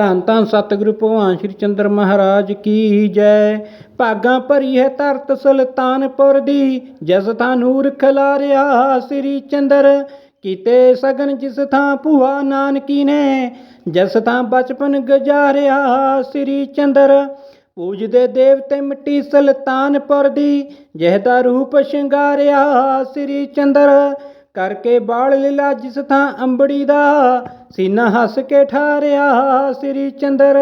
ਧੰਨ ਧੰਨ ਸਤਿਗੁਰੂ ਭਗਵਾਨ ਸ਼੍ਰੀ ਚੰਦਰ ਮਹਾਰਾਜ ਕੀ ਜੈ। ਭਾਗਾਂ ਭਰੀ ਹੈ ਧਰਤ ਸੁਲਤਾਨਪੁਰ ਦੀ, ਜਿਸ ਥਾਂ ਨੂਰ ਖਿਲਾਰਿਆ ਸ੍ਰੀ ਚੰਦਰ। ਕੀਤੇ ਸਗਨ ਜਿਸ ਥਾਂ ਭੂਆ ਨਾਨਕੀ ਨੇ, ਜਿਸ ਥਾਂ ਬਚਪਨ ਗੁਜ਼ਾਰਿਆ ਸ੍ਰੀ ਚੰਦਰ। ਪੂਜਦੇ ਦੇਵਤੇ ਮਿੱਟੀ ਸੁਲਤਾਨਪੁਰ ਦੀ ਜਿਹਦਾ ਰੂਪ ਸ਼ਿੰਗਾਰਿਆ ਸ੍ਰੀ ਚੰਦਰ। ਕਰਕੇ ਬਾਲ ਲੀਲਾ ਜਿਸ ਥਾਂ ਅੰਬੜੀ ਦਾ, ਸੀਨਾ ਹੱਸ ਕੇ ਠਾਰਿਆ ਸ੍ਰੀ ਚੰਦਰ।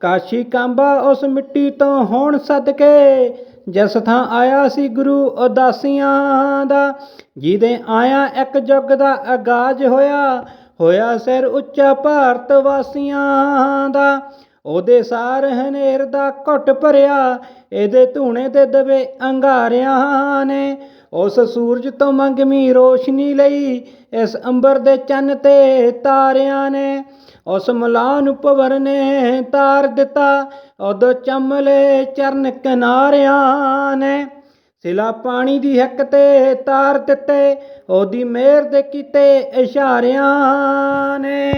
ਕਾਸ਼ੀ ਕਾਂਬਾ ਉਸ ਮਿੱਟੀ ਤੋਂ ਹੋਣ ਸਦਕੇ, ਜਿਸ ਥਾਂ ਆਇਆ ਸੀ ਗੁਰੂ ਉਦਾਸੀਆਂ ਦਾ। ਜਿਹਦੇ ਆਇਆ ਇੱਕ ਯੁੱਗ ਦਾ ਆਗਾਜ਼ ਹੋਇਆ ਹੋਇਆ ਸਿਰ ਉੱਚਾ ਭਾਰਤ ਵਾਸੀਆਂ ਦਾ। ਉਹਦੇ ਸਾਰ ਹਨੇਰ ਦਾ ਘੁੱਟ ਭਰਿਆ, ਇਹਦੇ ਧੂਣੇ ਤੇ ਦਵੇ ਅੰਗਾਰਿਆਂ ਨੇ। ਉਸ ਸੂਰਜ ਤੋਂ ਮੰਗਮੀ ਰੋਸ਼ਨੀ ਲਈ ਇਸ ਅੰਬਰ ਦੇ ਚੰਨ ਤੇ ਤਾਰਿਆਂ ਨੇ ਉਸ ਮਲਾਨ ਨੂੰ ਭਵਰ ਨੇ ਤਾਰ ਦਿੱਤਾ। ਉਦੋਂ ਚੰਮਲੇ ਚਰਨ ਕਿਨਾਰਿਆਂ ਨੇ ਸਿਲਾ ਪਾਣੀ ਦੀ ਹੱਕ ਤੇ ਤਾਰ ਦਿੱਤੇ। ਉਹਦੀ ਮਿਹਰ ਦੇ ਕੀਤੇ ਇਸ਼ਾਰਿਆਂ ਨੇ।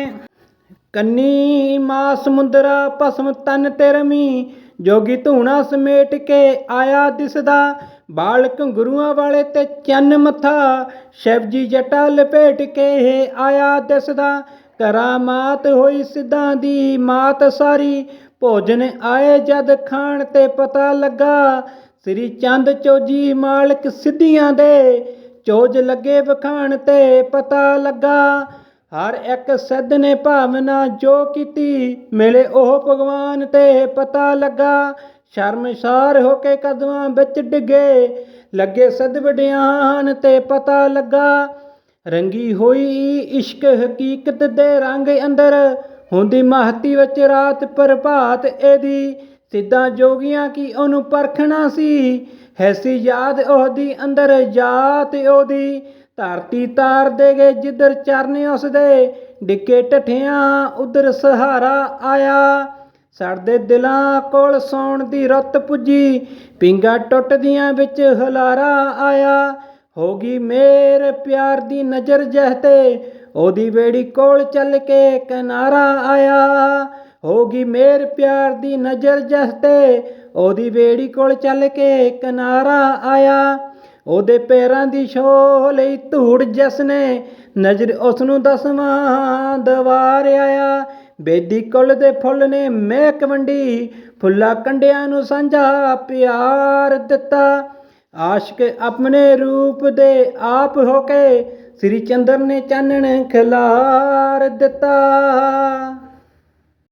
ਕੰਨੀ ਮਾ ਸਮੁੰਦਰਾ ਭਸਮ ਤਨ ਤੇ ਰਮੀ ਜੋਗੀ ਧੂਣਾ ਸਮੇਟ ਕੇ ਆਇਆ ਦਿਸਦਾ। ਬਾਲਕ ਗੁਰੂਆਂ ਵਾਲੇ ਤੇ ਚੰਨ ਮੱਥਾ ਸ਼ਿਵਜੀ ਜਟਾ ਲਪੇਟ ਕੇ ਆਇਆ ਦਿਸਦਾ। ਕਰਾਮਾਤ ਹੋਈ ਸਿੱਧਾਂ ਦੀ ਮਾਤ ਸਾਰੀ। ਭੋਜਨ ਆਏ ਜਦ ਖਾਣ ਤੇ ਪਤਾ ਲੱਗਾ। ਸ੍ਰੀ ਚੰਦ ਚੋਜੀ ਮਾਲਕ ਸਿੱਧੀਆਂ ਦੇ, ਚੋਜ ਲੱਗੇ ਵਖਾਣ ਤੇ ਪਤਾ ਲੱਗਾ। ਹਰ ਇੱਕ ਸਿੱਧ ਨੇ ਭਾਵਨਾ ਜੋ ਕੀਤੀ, ਮਿਲੇ ਉਹ ਭਗਵਾਨ ਤੇ ਪਤਾ ਲੱਗਾ। ਸ਼ਰਮਸਾਰ ਹੋ ਕੇ ਕਦਮਾਂ ਵਿੱਚ ਡਿੱਗੇ। ਲੱਗੇ ਸਿੱਧ ਵਡਿਆਨ ਤੇ ਪਤਾ ਲੱਗਾ, ਰੰਗੀ ਹੋਈ ਇਸ਼ਕ ਹਕੀਕਤ ਦੇ ਰੰਗ ਅੰਦਰ ਹੁੰਦੀ ਮਹਤੀ ਵਿੱਚ ਰਾਤ ਪ੍ਰਭਾਤ ਇਹਦੀ। ਸਿੱਧਾ ਜੋਗੀਆਂ ਕੀ ਉਹਨੂੰ ਪਰਖਣਾ ਸੀ? ਹੈਸੀ ਯਾਦ ਉਹਦੀ ਅੰਦਰ ਜਾਤ ਉਹਦੀ। ਧਰਤੀ ਤਾਰ ਦੇ ਗਏ ਜਿੱਧਰ ਚਰਨ ਉਸਦੇ ਡਿੱਕੇ ਟਠਿਆਂ ਉਧਰ ਸਹਾਰਾ ਆਇਆ। ਸੜਦੇ ਦਿਲਾਂ ਕੋਲ ਸੌਣ ਦੀ ਰੁੱਤ ਪੁੱਜੀ। ਪਿੰਗਾ ਟੁੱਟਦੀਆਂ ਵਿੱਚ ਹਲਾਰਾ ਆਇਆ। ਹੋ ਗਈ ਮੇਰੇ ਪਿਆਰ ਦੀ ਨਜ਼ਰ ਜਹਤੇ ਉਹਦੀ ਵੇੜੀ ਕੋਲ ਚੱਲ ਕੇ ਕਿਨਾਰਾ ਆਇਆ। ਹੋ ਗਈ ਮੇਰੇ ਪਿਆਰ ਦੀ ਨਜ਼ਰ ਜਹਤੇ ਉਹਦੀ ਵੇੜੀ ਕੋਲ ਚੱਲ ਕੇ ਕਿਨਾਰਾ ਆਇਆ। ਉਹਦੇ ਪੈਰਾਂ ਦੀ ਛੋਹ ਲਈ ਧੂੜ ਜਸਨੇ ਨਜ਼ਰ ਉਸ ਨੂੰ ਦਸਵਾਂ ਦਵਾਰ ਆਇਆ। ਬੇਦੀ ਕੁੱਲ ਦੇ ਫੁੱਲ ਨੇ ਮਹਿਕ ਵੰਡੀ। ਫੁੱਲਾ ਕੰਡਿਆਂ ਨੂੰ ਸਾਂਝਾ ਪਿਆਰ ਦਿੱਤਾ। ਆਸ਼ਕ ਆਪਣੇ ਰੂਪ ਦੇ ਆਪ ਹੋ ਕੇ ਸ੍ਰੀ ਚੰਦਰ ਨੇ ਚਾਨਣ ਖਿਲਾਰ ਦਿੱਤਾ।